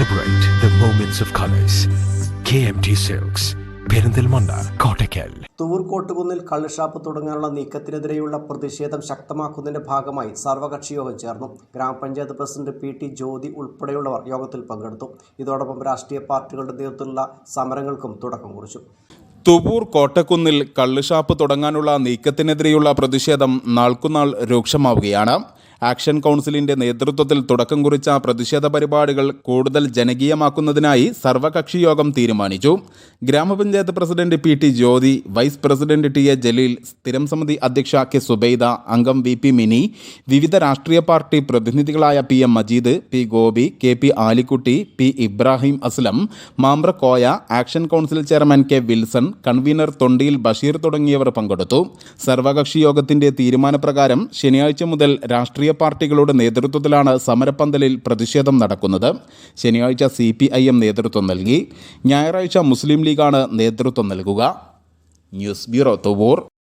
Celebrate the moments of colors. KMT silks Perinthalmanna Kottakkal തൂർക്കോട്ടുകുന്നിൽ കള്ളുഷാപ്പ് തുടങ്ങാനുള്ള നീക്കത്തിനെതിരെയുള്ള പ്രതിഷേധം ശക്തമാക്കുന്നതിന്റെ ഭാഗമായി സർവകക്ഷി യോഗം ചേർന്നു. ഗ്രാമപഞ്ചായത്ത് പ്രസിഡന്റ് പി ടി ജ്യോതി ഉൾപ്പെടെയുള്ളവർ യോഗത്തിൽ പങ്കെടുത്തു. ഇതോടൊപ്പം രാഷ്ട്രീയ പാർട്ടികളുടെ നേതൃത്വത്തിലുള്ള സമരങ്ങൾക്കും തുടക്കം കുറിച്ചു. തുവൂർ കോട്ടക്കുന്നിൽ കള്ളുഷാപ്പ് തുടങ്ങാനുള്ള നീക്കത്തിനെതിരെയുള്ള പ്രതിഷേധം നാൾക്കുനാൾ രൂക്ഷമാവുകയാണ്. ആക്ഷൻ കൗൺസിലിന്റെ നേതൃത്വത്തിൽ തുടക്കം കുറിച്ച പ്രതിഷേധ പരിപാടികൾ കൂടുതൽ ജനകീയമാക്കുന്നതിനായി സർവകക്ഷി യോഗം തീരുമാനിച്ചു. ഗ്രാമപഞ്ചായത്ത് president P T Jyothi vice president T A Jaleel സ്ഥിരം സമിതി അധ്യക്ഷ കെ സുബൈദ അംഗം വി പി മിനി വിവിധ രാഷ്ട്രീയ party പ്രതിനിധികളായ P M Majeed P Gopi K P Alikutty P Ibrahim Aslam Mampra Koya action council chairman K Wilson convener Thondiyil Basheer തുടങ്ങിയവർ പങ്കെടുത്തു. സർവകക്ഷി യോഗത്തിന്റെ തീരുമാനപ്രകാരം ശനിയാഴ്ച മുതൽ രാഷ്ട്രീയ പാർട്ടികളുടെ നേതൃത്വത്തിലാണ് സമരപ്പന്തലിൽ പ്രതിഷേധം നടക്കുന്നത്. ശനിയാഴ്ച സി പി ഐ എം നേതൃത്വം നൽകി. ഞായറാഴ്ച മുസ്ലിം ലീഗാണ് നേതൃത്വം നൽകുക. News bureau Thuvur